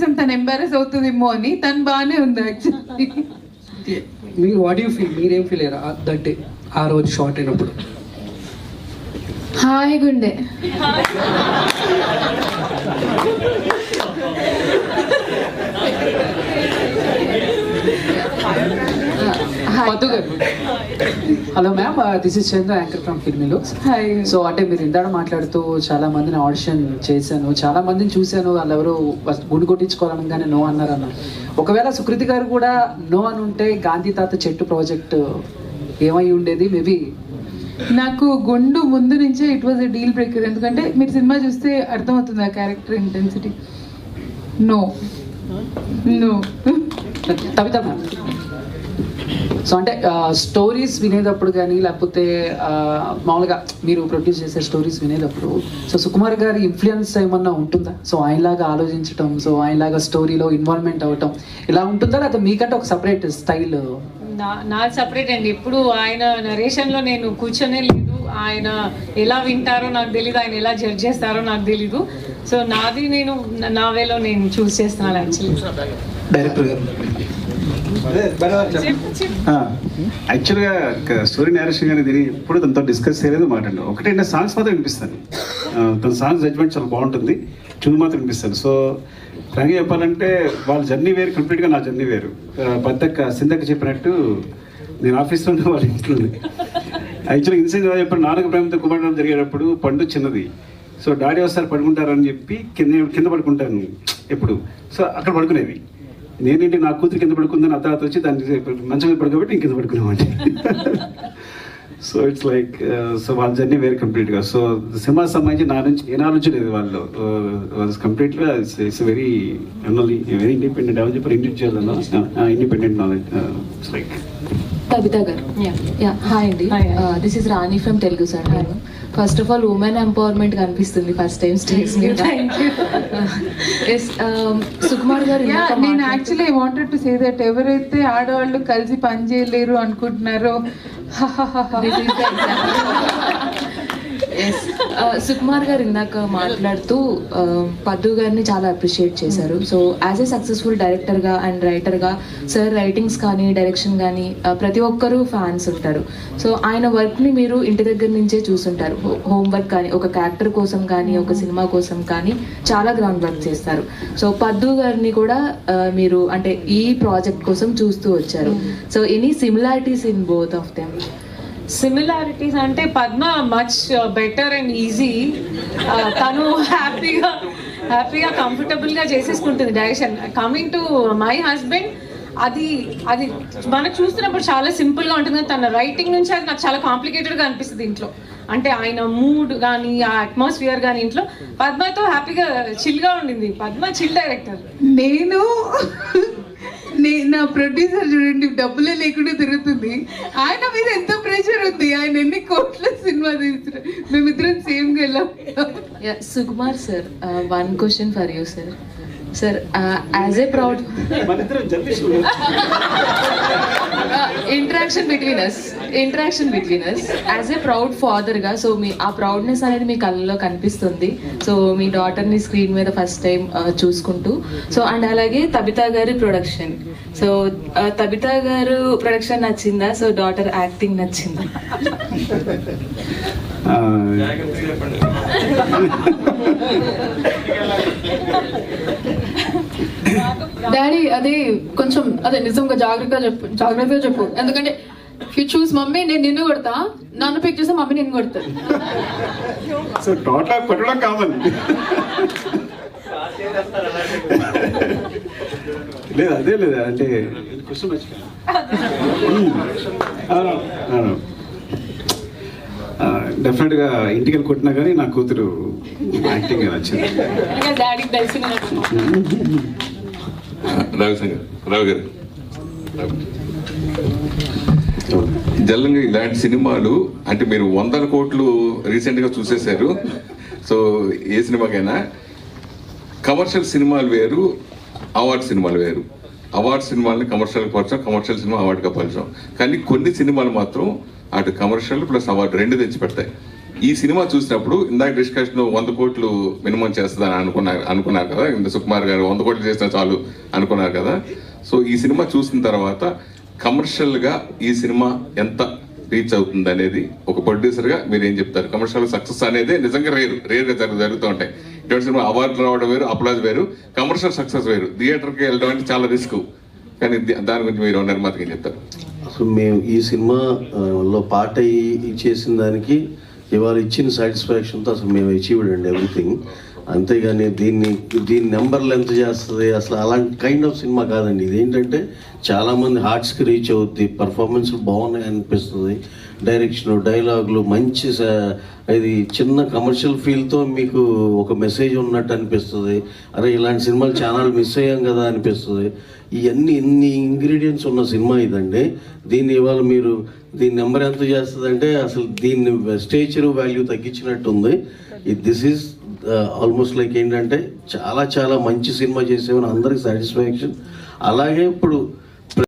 చేసాం తను ఎంబారెస్ అవుతుందేమో అని తను బాగానే ఉంది యాక్చువల్లీ మీరు వాట్ యూ ఫీల్ మీరేం ఫీల్ అయ్యారు దట్ డే ఆ రోజు షార్ట్ అయినప్పుడు. Hi Gunde Madhu garu hello ma'am this is Chandra anchor from ఫిల్మీలో hi so అంటే మీరు ఇందాక మాట్లాడుతూ చాలా మందిని ఆడిషన్ చేశాను చాలా మందిని చూశాను వాళ్ళు ఎవరు గుండు కొట్టించుకోవాలనగానే నో అన్నారు అన్న. ఒకవేళ సుకృతి గారు కూడా నో అని ఉంటే గాంధీ తాత చెట్టు ప్రాజెక్ట్ ఏమై ఉండేది? మేబీ నాకు గుండు ముందు నుంచే it was a deal breaker ఎందుకంటే మీరు సినిమా చూస్తే అర్థమవుతుంది ఆ character intensity no no ma'am so అంటే స్టోరీస్ వినేటప్పుడు కానీ లేకపోతే మామూలుగా మీరు ప్రొడ్యూస్ చేసే స్టోరీస్ వినేటప్పుడు సో సుకుమార్ గారి ఇన్ఫ్లుయెన్స్ ఏమన్నా ఉంటుందా? సో ఆయనలాగా ఆలోచించటం సో ఆయనలాగా స్టోరీలో ఇన్వాల్వ్మెంట్ అవ్వటం ఇలా ఉంటుందా? లేకపోతే మీకంటే ఒక సపరేట్ స్టైల్ నా సపరేట్ అండి. ఎప్పుడు ఆయన నరేషన్లో నేను కూర్చొనే లేదు. ఆయన ఎలా వింటారో నాకు తెలీదు. ఆయన ఎలా జడ్జ్ చేస్తారో నాకు తెలీదు. సో నాది నేను నా వేలో నేను చూస్ చేస్తున్నాను యాక్చువల్లీ డైరెక్టర్ గారు. యాక్చువల్గా స్టోరీ నేరేషన్ గానీ దీన్ని ఎప్పుడు తనతో డిస్కస్ చేయలేదు మాట్లాడు ఒకటంటే సాంగ్స్ మాత్రం వినిపిస్తాను. తన సాంగ్స్ జడ్జ్మెంట్ చాలా బాగుంటుంది. ట్యూన్ మాత్రం వినిపిస్తాను. సో ఫ్రాంక్గా చెప్పాలంటే వాళ్ళ జర్నీ వేరు కంప్లీట్గా నా జర్నీ వేరు. ఆ, పెద్దక్క సిందక్క చెప్పినట్టు నేను ఆఫీస్లో ఉన్న వాళ్ళ ఇంట్లో యాక్చువల్గా ఇన్సిడెంట్ ఎలా చెప్పాను నాలుగు ప్రేమతో కుమారడం జరిగేటప్పుడు పండు చిన్నది. సో డాడీ వస్తారు పడుకుంటారని చెప్పి కింద కింద పడుకుంటాను ఎప్పుడు. సో అక్కడ పడుకునేది. నేనేంటి నా కూతురు కింద పడుకుందని ఆ తర్వాత వచ్చి దాన్ని మంచం మీద పడుకోబెట్టి ఇంక కింద పడుకున్నామండి. సో ఇట్స్ లైక్ సో వాళ్ళ జర్నీ వేరే కంప్లీట్గా సో సినిమా సంబంధించి నా నుంచి ఏం ఆలోచన లేదు వాళ్ళు. కంప్లీట్గా it's very only very independent ఎవరు చెప్పారు individual independent knowledge it's like Kavitha garu yeah hi అండి. This is Rani from Telugu sir first of all women empowerment కనిపిస్తుంది ఫస్ట్ టైం స్టేజ్ మీద. సుకుమార్ గారు నేను actually wanted to say that ఎవరైతే ఆడవాళ్ళు కలిసి పని చేయలేరు అనుకుంటున్నారో సుకుమార్ గారు ఇందాక మాట్లాడుతూ uh, పద్దు గారిని చాలా అప్రిషియేట్ చేశారు. సో యాజ్ ఏ సక్సెస్ఫుల్ డైరెక్టర్గా అండ్ రైటర్గా సార్ రైటింగ్స్ కానీ డైరెక్షన్ కానీ uh, ప్రతి ఒక్కరూ ఫ్యాన్స్ ఉంటారు. సో ఆయన వర్క్ని మీరు ఇంటి దగ్గర నుంచే చూసుంటారు. హోంవర్క్ కానీ ఒక క్యారెక్టర్ కోసం కానీ ఒక సినిమా కోసం కానీ చాలా గ్రౌండ్ వర్క్ చేస్తారు. సో పద్దు గారిని కూడా uh, మీరు అంటే ఈ ప్రాజెక్ట్ కోసం చూస్తూ వచ్చారు. So any similarities in both of them similarities అంటే Padma much better and easy తను హ్యాపీగా హ్యాపీగా కంఫర్టబుల్గా చేసేసుకుంటుంది direction coming to my husband అది అది మనకు చూస్తున్నప్పుడు చాలా సింపుల్గా ఉంటుంది తన రైటింగ్ నుంచి అది నాకు చాలా కాంప్లికేటెడ్గా అనిపిస్తుంది ఇంట్లో. అంటే ఆయన మూడ్ కానీ ఆ అట్మాస్ఫియర్ కానీ ఇంట్లో పద్మతో హ్యాపీగా చిల్గా ఉండింది. పద్మ చిల్ డైరెక్టర్ నేను నే- నా ప్రొడ్యూసర్ చూడండి డబ్బులే లేకుండా తిరుగుతుంది. ఆయన మీద ఎంత ప్రెషర్ ఉంది? ఆయన ఎన్ని కోట్ల సినిమా తీస్తున్నారు మేమిద్దరం సేమ్గా వెళ్ళాం Sukumar sir one question for you sir you, sir. Sir, uh, as a proud మన ఇద్దరం journalist uh, interaction between us, interaction between us, as a proud father గా సో మీ ఆ ప్రౌడ్నెస్ అనేది మీ కళ్ళలో కనిపిస్తుంది. సో మీ డాటర్ని స్క్రీన్ మీద ఫస్ట్ టైం చూసుకుంటూ. సో అండ్ అలాగే తబితా గారి ప్రొడక్షన్ సో తబితా గారు ప్రొడక్షన్ నచ్చిందా? సో డాటర్ యాక్టింగ్ నచ్చిందా? డాడీ అది కొంచెం అదే నిజంగా జాగ్రత్తగా చెప్పు జాగ్రత్తగా చెప్పు. ఎందుకంటే యూ చూస్ మమ్మీ నేను నిన్ను కొడతా నన్ను పిక్ చేస్తే మమ్మీ నిన్ను కొడుతుంది సో టోటల్ కొట్టడం కామన్. లేదు అదే లేదు అంటే డెఫినెట్గా ఇంటికి వెళ్ళి కొట్టినా కానీ నా కూతురు యాక్టింగ్ నచ్చింది. రావు గారు. రావు. జల్లంగా ఇలాంటి సినిమాలు అంటే మీరు వందల కోట్లు రీసెంట్గా చూసేశారు. సో ఏ సినిమాకైనా కమర్షియల్ సినిమాలు వేరు అవార్డ్ సినిమాలు వేరు. అవార్డ్ సినిమాలని కమర్షియల్ పరచం కమర్షియల్ సినిమా అవార్డుగా పరచం కానీ కొన్ని సినిమాలు మాత్రం అటు కమర్షియల్ ప్లస్ అవార్డు రెండు తెచ్చి పెడతాయి. ఈ సినిమా చూసినప్పుడు ఇందాక డిస్కషన్ వంద కోట్లు మినిమం చేస్తుందని అనుకున్నారు అనుకున్నారు కదా? ఇంత సుకుమార్ గారు వంద కోట్లు చేసినా చాలు అనుకున్నారు కదా? సో ఈ సినిమా చూసిన తర్వాత కమర్షియల్గా ఈ సినిమా ఎంత రీచ్ అవుతుంది అనేది ఒక ప్రొడ్యూసర్గా మీరు ఏం చెప్తారు? కమర్షియల్ సక్సెస్ అనేది నిజంగా రేరు రేరుగా జరుగు జరుగుతూ ఉంటాయి. ఇటువంటి సినిమా అవార్డు రావడం వేరు అప్లాజ్ వేరు కమర్షియల్ సక్సెస్ వేరు. థియేటర్కి వెళ్ళడం అంటే చాలా రిస్క్ కానీ దాని గురించి మీరు నిర్మాతకి ఏం చెప్తారు? అసలు మేము ఈ సినిమా లో పాట అయ్యి చేసిన దానికి ఇవాళ ఇచ్చిన సాటిస్ఫాక్షన్తో అసలు మేము అచీవ్డ్ అండి ఎవ్రీథింగ్. అంతేగాని దీన్ని దీని నెంబర్లు ఎంత చేస్తుంది. అసలు అలాంటి కైండ్ ఆఫ్ సినిమా కాదండి. ఇది ఏంటంటే చాలామంది హార్ట్స్కి రీచ్ అవుద్ది. పర్ఫార్మెన్స్ బాగున్నాయి అనిపిస్తుంది. డైరెక్షన్ డైలాగులు మంచి ఇది చిన్న కమర్షియల్ ఫీల్తో మీకు ఒక మెసేజ్ ఉన్నట్టు అనిపిస్తుంది. అరే ఇలాంటి సినిమాలు ఛానల్ మిస్ అయ్యాం కదా అనిపిస్తుంది. ఇవన్నీ ఇన్ని ఇంగ్రీడియంట్స్ ఉన్న సినిమా ఇదండి. దీన్ని ఇవాళ మీరు దీని నెంబర్ ఎంత చేస్తుందంటే అసలు దీన్ని స్టేచర్ వాల్యూ తగ్గించినట్టు ఉంది దిస్ ఈజ్ ఆల్మోస్ట్ లైక్ ఏంటంటే చాలా చాలా మంచి సినిమా చేసేవని అందరికి సాటిస్ఫాక్షన్. అలాగే ఇప్పుడు